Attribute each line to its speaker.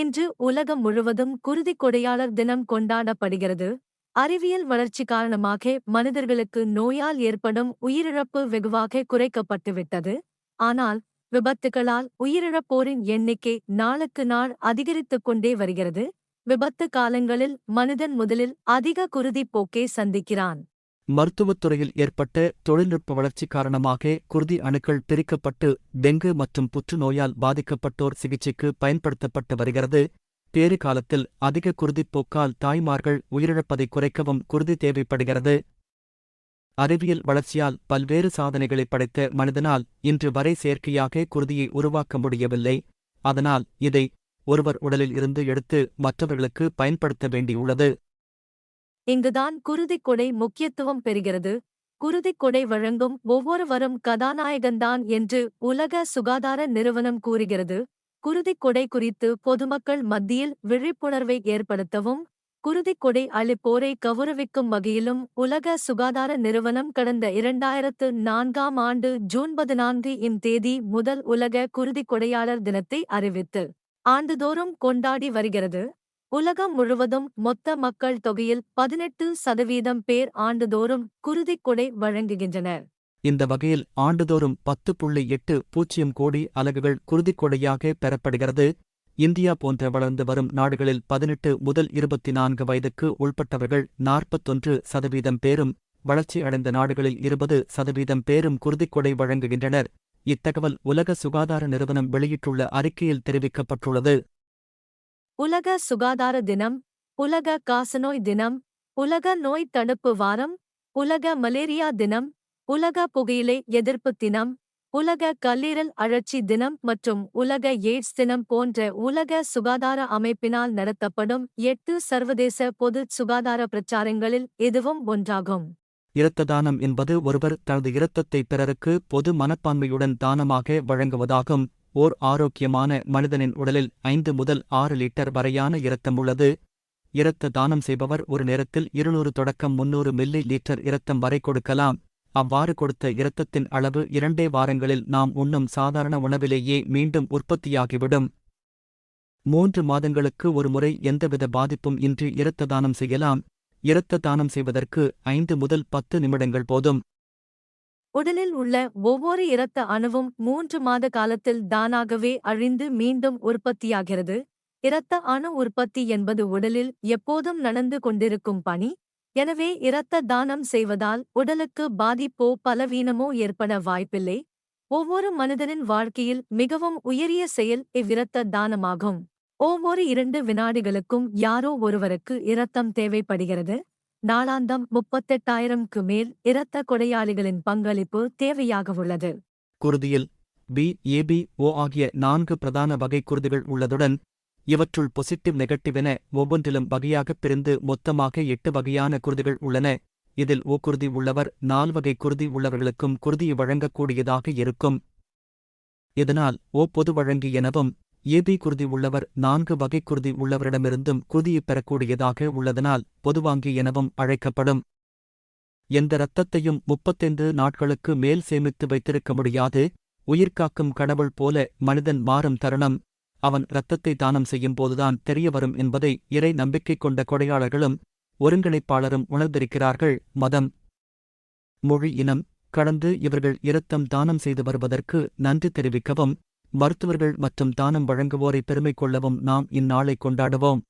Speaker 1: இன்று உலகம் முழுவதும் குருதி கொடையாளர் தினம் கொண்டாடப்படுகிறது அறிவியல் வளர்ச்சி காரணமாக மனிதர்களுக்கு நோயால் ஏற்படும் உயிரிழப்பு வெகுவாக குறைக்கப்பட்டுவிட்டது ஆனால் விபத்துகளால் உயிரிழப்போரின் எண்ணிக்கை நாளுக்கு நாள் அதிகரித்துக் கொண்டே வருகிறது விபத்து காலங்களில் மனிதன் முதலில் அதிக குருதி போக்கே சந்திக்கிறான்
Speaker 2: மருத்துவத்துறையில் ஏற்பட்ட தொழில்நுட்ப வளர்ச்சி காரணமாக குருதி அணுக்கள் பிரிக்கப்பட்டு டெங்கு மற்றும் புற்றுநோயால் பாதிக்கப்பட்டோர் சிகிச்சைக்கு பயன்படுத்தப்பட்டு வருகிறது பேறு காலத்தில் அதிக குருதிப்போக்கால் தாய்மார்கள் உயிரிழப்பதை குறைக்கவும் குருதி தேவைப்படுகிறது அறிவியல் வளர்ச்சியால் பல்வேறு சாதனைகளை படைத்த மனிதனால் இன்று வரை செயற்கையாக குருதியை உருவாக்க முடியவில்லை அதனால் இதை ஒருவர் உடலில் இருந்து எடுத்து மற்றவர்களுக்கு பயன்படுத்த வேண்டியுள்ளது
Speaker 1: இங்குதான் கொடை முக்கியத்துவம் பெறுகிறது கொடை வழங்கும் ஒவ்வொருவரும் கதாநாயகன்தான் என்று உலக சுகாதார நிறுவனம் கூறுகிறது கொடை குறித்து பொதுமக்கள் மத்தியில் விழிப்புணர்வை ஏற்படுத்தவும் கொடை அளிப்போரை கௌரவிக்கும் வகையிலும் உலக சுகாதார நிறுவனம் கடந்த இரண்டாயிரத்து நான்காம் ஆண்டு ஜூன் பதினான்கு இம் தேதி முதல் உலக கொடையாளர் தினத்தை அறிவித்து ஆண்டுதோறும் கொண்டாடி வருகிறது உலகம் முழுவதும் மொத்த மக்கள் தொகையில் பதினெட்டு சதவீதம் பேர் ஆண்டுதோறும் கொடை வழங்குகின்றனர்
Speaker 2: இந்த வகையில் ஆண்டுதோறும் பத்து புள்ளி எட்டு பூஜ்ஜியம் கோடி அலகுகள் குருதிக்கொடையாக பெறப்படுகிறது இந்தியா போன்ற வளர்ந்து வரும் நாடுகளில் பதினெட்டு முதல் இருபத்தி நான்கு வயதுக்கு உள்பட்டவர்கள் நாற்பத்தொன்று சதவீதம் பேரும் வளர்ச்சி அடைந்த நாடுகளில் இருபது சதவீதம் பேரும் குருதிக்கொடை வழங்குகின்றனர் இத்தகவல் உலக சுகாதார நிறுவனம் வெளியிட்டுள்ள அறிக்கையில் தெரிவிக்கப்பட்டுள்ளது
Speaker 1: உலக சுகாதார தினம் உலக காசநோய் தினம் உலக நோய் தடுப்பு வாரம் உலக மலேரியா தினம் உலக புகையிலை எதிர்ப்பு தினம் உலக கல்லீரல் அழற்சி தினம் மற்றும் உலக எய்ட்ஸ் தினம் போன்ற உலக சுகாதார அமைப்பினால் நடத்தப்படும் எட்டு சர்வதேச பொது சுகாதார பிரச்சாரங்களில் இதுவும் ஒன்றாகும்
Speaker 2: இரத்த தானம் என்பது ஒருவர் தனது இரத்தத்தை பிறருக்கு பொது மனப்பான்மையுடன் தானமாக வழங்குவதாகும் ஓர் ஆரோக்கியமான மனிதனின் உடலில் ஐந்து முதல் ஆறு லிட்டர் வரையான இரத்தம் உள்ளது இரத்த தானம் செய்பவர் ஒரு நேரத்தில் இருநூறு தொடக்கம் முன்னூறு மில்லி லிட்டர் இரத்தம் வரை கொடுக்கலாம் அவ்வாறு கொடுத்த இரத்தத்தின் அளவு இரண்டே வாரங்களில் நாம் உண்ணும் சாதாரண உணவிலேயே மீண்டும் உற்பத்தியாகிவிடும் மூன்று மாதங்களுக்கு ஒரு முறை எந்தவித பாதிப்பும் இன்றி இரத்த தானம் செய்யலாம் இரத்த தானம் செய்வதற்கு ஐந்து முதல் பத்து நிமிடங்கள் போதும்
Speaker 1: உடலில் உள்ள ஒவ்வொரு இரத்த அணுவும் மூன்று மாத காலத்தில் தானாகவே அழிந்து மீண்டும் உற்பத்தியாகிறது இரத்த அணு உற்பத்தி என்பது உடலில் எப்போதும் நடந்து கொண்டிருக்கும் பணி எனவே இரத்த தானம் செய்வதால் உடலுக்கு பாதிப்போ பலவீனமோ ஏற்பட வாய்ப்பில்லை ஒவ்வொரு மனிதனின் வாழ்க்கையில் மிகவும் உயரிய செயல் இவ்விரத்த தானமாகும் ஒவ்வொரு இரண்டு வினாடிகளுக்கும் யாரோ ஒருவருக்கு இரத்தம் தேவைப்படுகிறது நாளாந்தம் முப்பத்தெட்டாயிரம்க்கு மேல் இரத்த கொடையாளிகளின் பங்களிப்பு தேவையாக உள்ளது
Speaker 2: குருதியில் பி ஏபி ஓ ஆகிய நான்கு பிரதான வகை குருதிகள் உள்ளதுடன் இவற்றுள் பொசிட்டிவ் நெகட்டிவ் என ஒவ்வொன்றிலும் வகையாக பிரிந்து மொத்தமாக எட்டு வகையான குருதிகள் உள்ளன இதில் ஓ குருதி உள்ளவர் நால்வகை குருதி உள்ளவர்களுக்கும் குருதி வழங்கக்கூடியதாக இருக்கும் இதனால் ஓ பொது வழங்கி எனவும் ஏபி குருதி உள்ளவர் நான்கு வகை குருதி உள்ளவரிடமிருந்தும் குருதியைப் பெறக்கூடியதாக உள்ளதனால் பொதுவாங்கி எனவும் அழைக்கப்படும் எந்த இரத்தத்தையும் முப்பத்தைந்து நாட்களுக்கு மேல் சேமித்து வைத்திருக்க முடியாது உயிர்காக்கும் கடவுள் போல மனிதன் மாறும் தருணம் அவன் இரத்தத்தை தானம் செய்யும்போதுதான் தெரியவரும் என்பதை இறை நம்பிக்கை கொண்ட கொடையாளர்களும் ஒருங்கிணைப்பாளரும் உணர்ந்திருக்கிறார்கள் மதம் மொழி இனம் கடந்து இவர்கள் இரத்தம் தானம் செய்து வருவதற்கு நன்றி தெரிவிக்கவும் மருத்துவர்கள் மற்றும் தானம் வழங்குவோரை பெருமை கொள்ளவும் நாம் இந்நாளை கொண்டாடுவோம்